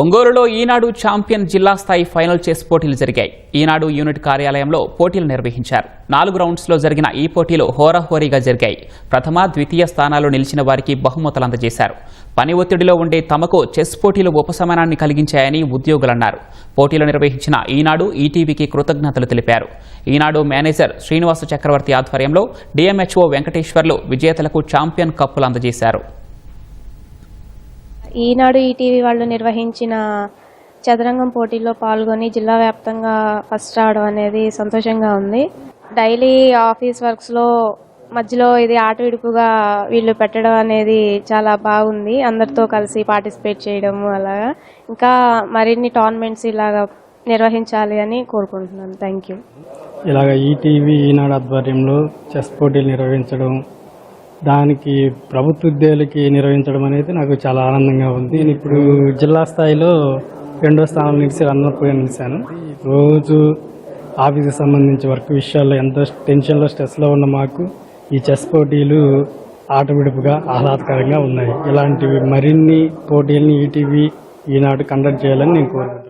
ఒంగోలులో ఈనాడు ఛాంపియన్ జిల్లా స్థాయి ఫైనల్ చెస్ పోటీలు జరిగాయి. ఈనాడు యూనిట్ కార్యాలయంలో పోటీలు నిర్వహించారు. నాలుగు రౌండ్స్లో జరిగిన ఈ పోటీలు హోరాహోరీగా జరిగాయి. ప్రథమ ద్వితీయ స్థానాలు నిలిచిన వారికి బహుమతులు అందజేశారు. పని ఒత్తిడిలో ఉండే తమకు చెస్ పోటీలు ఉపశమనాన్ని కలిగించాయని ఉద్యోగులన్నారు. పోటీలు నిర్వహించిన ఈనాడు ఈటీవీకి కృతజ్ఞతలు తెలిపారు. ఈనాడు మేనేజర్ శ్రీనివాస చక్రవర్తి ఆధ్వర్యంలో డిఎంహెచ్ఓ వెంకటేశ్వర్లు విజేతలకు ఛాంపియన్ కప్పులు అందజేశారు. ఈనాడు ఈటీవీ వాళ్ళు నిర్వహించిన చదరంగం పోటీల్లో పాల్గొని జిల్లా వ్యాప్తంగా ఫస్ట్ రావడం అనేది సంతోషంగా ఉంది. డైలీ ఆఫీస్ వర్క్స్లో మధ్యలో ఇది ఆట విడుపుగా వీళ్ళు పెట్టడం అనేది చాలా బాగుంది. అందరితో కలిసి పార్టిసిపేట్ చేయడం అలాగా. ఇంకా మరిన్ని టోర్నమెంట్స్ ఇలాగా నిర్వహించాలి అని కోరుకుంటున్నాను. Thank you. ఇలాగ ఈటీవీ ఈనాడు ఆధ్వర్యంలో చెస్ పోటీలు నిర్వహించడం దానికి ప్రభుత్వ ఉద్యోగులకి నిర్వహించడం అనేది నాకు చాలా ఆనందంగా ఉంది. నేను ఇప్పుడు జిల్లా స్థాయిలో రెండో స్థానం నిలిచి రన్నర్ నిలిచాను. రోజు ఆఫీస్కి సంబంధించి వర్క్ విషయాల్లో ఎంతో టెన్షన్లో స్ట్రెస్లో ఉన్న మాకు ఈ చెస్ పోటీలు ఆట విడుపుగా ఆహ్లాదకరంగా ఉన్నాయి. ఇలాంటివి మరిన్ని పోటీలను ఈటీవీ ఈనాడు కండక్ట్ చేయాలని నేను కోరుకుంటున్నాను.